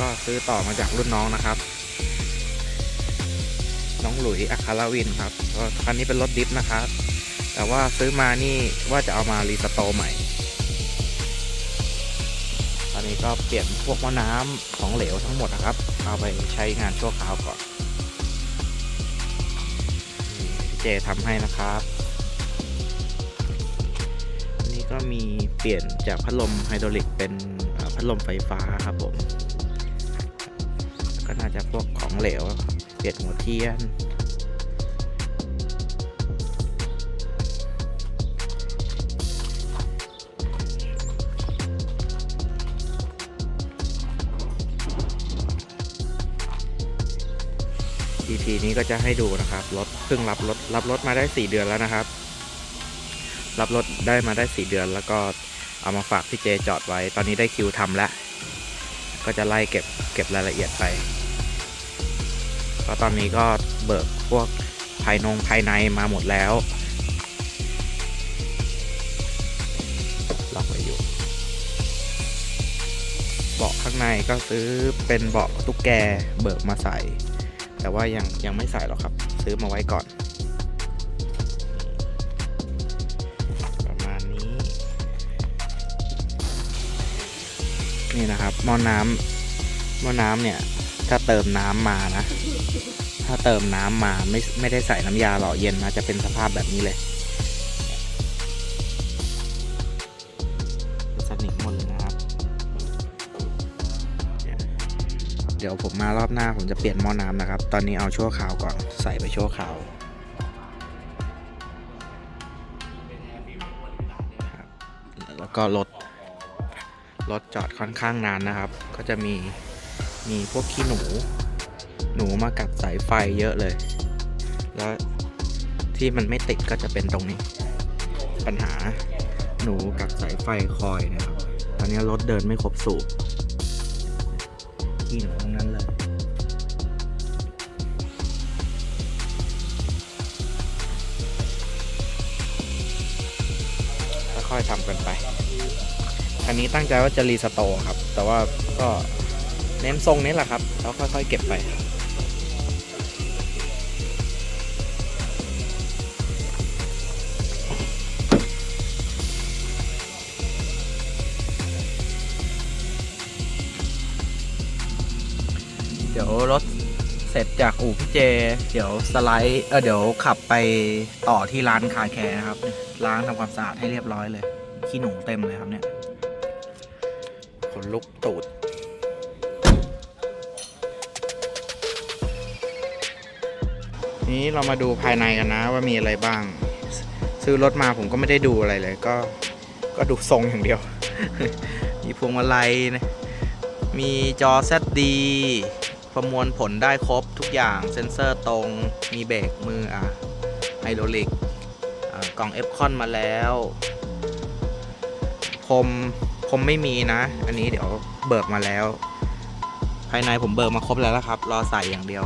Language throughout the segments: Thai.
ก็ซื้อต่อมาจากรุ่นน้องนะครับ น้องหลุยอัคารวินครับก็คันนี้เป็นรถดิฟนะครับ แต่ว่าซื้อมานี่ว่าจะเอามารีสโตร์ใหม่ตอนนี้ก็เปลี่ยนพวกม้อน้ำของเหลวทั้งหมดนะครับ เอาไปใช้งานชั่วคราวก่อนพี่เจทำให้นะครับอันนี้ก็มีเปลี่ยนจากพัดลมไฮดรอลิกเป็นพัดลมไฟฟ้าครับผม ก็น่าจะพวกของเหลวเปลี่ยนหัวเทียน EP นี้ก็จะให้ดูนะครับรถเพิ่งรับรถรับรถมาได้ 4 เดือนแล้วนะครับ รับรถได้มาได้ 4 เดือน แล้วก็เอามาฝากพี่เจจอดไว้ ตอนนี้ได้คิวทำแล้ว ก็จะไล่เก็บเก็บรายละเอียดไป ก็ตอนนี้ก็เบิกพวกภายนงภายในมาหมดแล้วล็อกไว้อยู่เบาะข้างในก็ซื้อเป็นเบาะตุ๊กแกเบิกมาใส่ แต่ว่ายังยังไม่ใส่หรอกครับ ซื้อมาไว้ก่อน ประมาณนี้ นี่นะครับหม้อน้ำหม้อน้ำเนี่ย ถ้าเติมน้ำมานะ ถ้าเติมน้ำมาไม่ไม่ได้ใส่น้ำยาหล่อเย็นนะจะเป็นสภาพแบบนี้เลยสนิมหมดเลยนะครับ เดี๋ยวผมมารอบหน้าผมจะเปลี่ยนหม้อน้ำนะครับ ตอนนี้เอาชั่วคราวก่อนใส่ไปชั่วคราวแล้วก็รถรถจอดค่อนข้างนานนะครับ ก็จะมี มีพวกขี้หนู หนูมากัดสายไฟเยอะเลย แล้วที่มันไม่ติดก็จะเป็นตรงนี้ ปัญหาหนูกัดสายไฟคอยนะครับ ตอนนี้รถเดินไม่ครบสูบขี้หนูทั้งนั้นเลยค่อยๆทำกันไป อันนี้ตั้งใจว่าจะรีสโตร์ครับ แต่ว่าก็ เน้นทรงนี้แหละครับ แล้วค่อยๆเก็บไป เดี๋ยวรถเสร็จจากอู่พี่เจ เดี๋ยวสไลด์เออเดี๋ยวขับไปต่อที่ร้านคาแคร์นะครับ ล้างทำความสะอาดให้เรียบร้อยเลย ขี้หนูเต็มเลยครับเนี่ยขนลุกตูด นี้เรามาดูภายในกันนะว่ามีอะไรบ้าง ซื้อรถมาผมก็ไม่ได้ดูอะไรเลย ก็ก็ดูทรงอย่างเดียว มีพวงมาลัยนะมีจอ ZD ประมวลผลได้ครบทุกอย่างเซ็นเซอร์ตรงมีเบรกมืออะไฮดรอลิกกล่องเอฟคอนมาแล้วพรมพรมไม่มีนะ อันนี้เดี๋ยวเบิกมาแล้ว ภายในผมเบิกมาครบแล้วละครับ รอใส่อย่างเดียว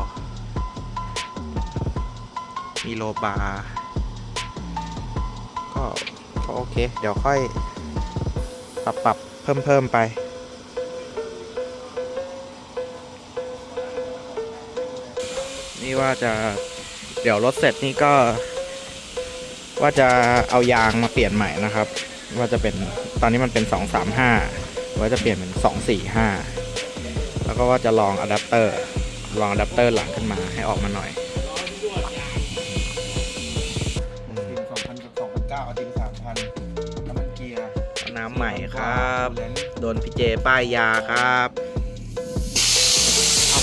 มีโลบาร์ก็ก็โอเค เดี๋ยวค่อย ปรับปรับเพิ่มเพิ่มไป นี่ว่าจะเดี๋ยวรถเสร็จนี่ก็ ว่าจะเอายางมาเปลี่ยนใหม่นะครับ ว่าจะเป็นตอนนี้มันเป็น 235 ว่าจะเปลี่ยนเป็น 245 แล้วก็ว่าจะลองอะแดปเตอร์ลองอะแดปเตอร์หลังขึ้นมาให้ออกมาหน่อย ครับ โดนพี่เจป้ายยาครับ เอา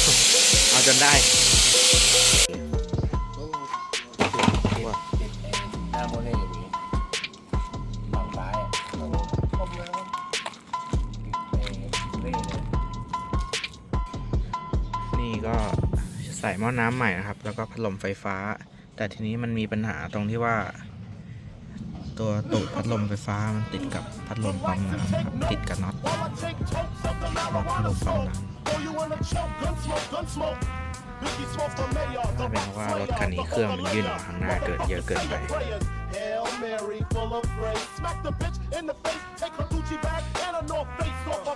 เอาจนได้หน้าโมเน่อย่างนี้ฝั่งซ้ายอะเราครบแล้วเล่เลยนี้ก็ใส่หม้อน้ำใหม่นะครับ แล้วก็พัดลมไฟฟ้า แต่ทีนี้มันมีปัญหาตรงที่ว่า ตัวตูดพัดลมไฟฟ้ามันติดกับพัดลมปั๊มน้ำครับติดกับน็อตน็อตพัดลมปั๊มน้ำถ้าเป็นว่ารถคันนี้เครื่องมันยื่นออกข้างหน้าเกิดเยอะเกินไป Hail Mary, full of grace. Smack the bitch in the face, take her Gucci bag and a North Face off